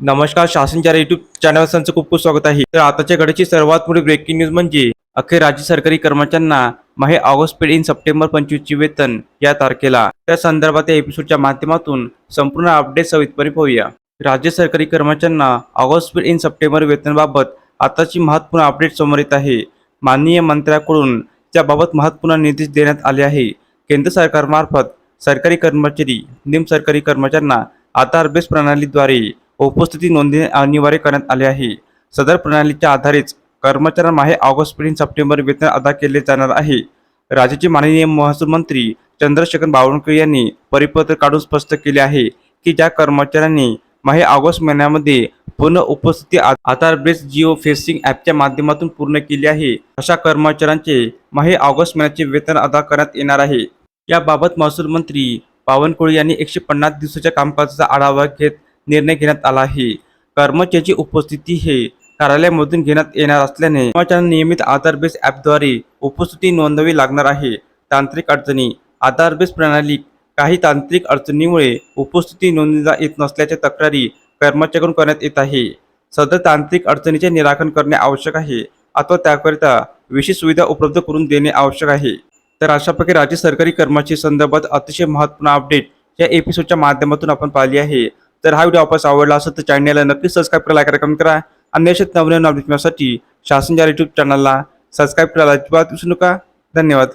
नमस्कार शासनच्या YouTube channel संचं खूप खूप स्वागत आहे. तर आताच्या घडीची सर्वात मोठी ब्रेकिंग न्यूज म्हणजे अखेर राज्य सरकारी कर्मचाऱ्यांना माहे ऑगस्ट पेड इन सप्टेंबर पंचवीसची वेतन या तारखेला. त्या संदर्भात या एपिसोडच्या माध्यमातून संपूर्ण अपडेट सविस्तरपणे पाहूया राज्य सरकारी कर्मचाऱ्यांना ऑगस्ट पेड इन सप्टेंबर वेतनाबाबत आताची महत्त्वपूर्ण अपडेट समोर येत आहे. माननीय मंत्र्याकडून त्याबाबत महत्त्वपूर्ण निर्देश देण्यात आले आहे. केंद्र सरकारमार्फत सरकारी कर्मचारी निम सरकारी कर्मचाऱ्यांना आधार बेस प्रणालीद्वारे उपस्थिती नोंदणी अनिवार्य करण्यात आले आहे. सदर प्रणालीच्या आधारेच कर्मचाऱ्यांना माहे ऑगस्ट पर्यंत सप्टेंबर वेतन अदा केले जाणार आहे. राज्याचे माननीय महसूल मंत्री चंद्रशेखर बावनकुळे यांनी परिपत्र काढून स्पष्ट केले आहे की ज्या कर्मचाऱ्यांनी माहे ऑगस्ट महिन्यामध्ये पूर्ण उपस्थिती आधार बेस जिओ फेसिंग ॲपच्या माध्यमातून पूर्ण केली आहे अशा कर्मचाऱ्यांचे माहे ऑगस्ट महिन्याचे वेतन अदा करण्यात येणार आहे. याबाबत महसूल मंत्री बावनकुळे यांनी एकशे पन्नास दिवसाच्या कामकाजाचा आढावा घेत निर्णय घेण्यात आला आहे. कर्मचाऱ्याची उपस्थिती हे कार्यालयामधून घेण्यात येणार असल्याने कर्मचाऱ्यांना नियमित आधार बेस ॲपद्वारे उपस्थिती नोंदवावी लागणार आहे. तांत्रिक अडचणी. आधार बेस प्रणाली. काही तांत्रिक अडचणीमुळे उपस्थिती नोंदविता येत नसल्याच्या तक्रारी कर्मचाऱ्यांकडून करण्यात येत आहे. सदर तांत्रिक अडचणीचे निराकरण करणे आवश्यक आहे अथवा त्याकरिता विशेष सुविधा उपलब्ध करून देणे आवश्यक आहे. तर अशा प्रकारे राज्य सरकारी कर्मचारी संदर्भात अतिशय महत्त्वपूर्ण अपडेट या एपिसोडच्या माध्यमातून आपण पाहिली आहे. तर हा व्हिडिओ आपल्यास आवडला असेल तर चॅनलला नक्कीच सबस्क्राईब करा लाईक करा कमेंट करा. अन्य अशाच नवनवीन अपडेट मिळण्यासाठी शासनच्या यूट्यूब चॅनलला सबस्क्राईब करायला अजिबात विसरू नका. धन्यवाद.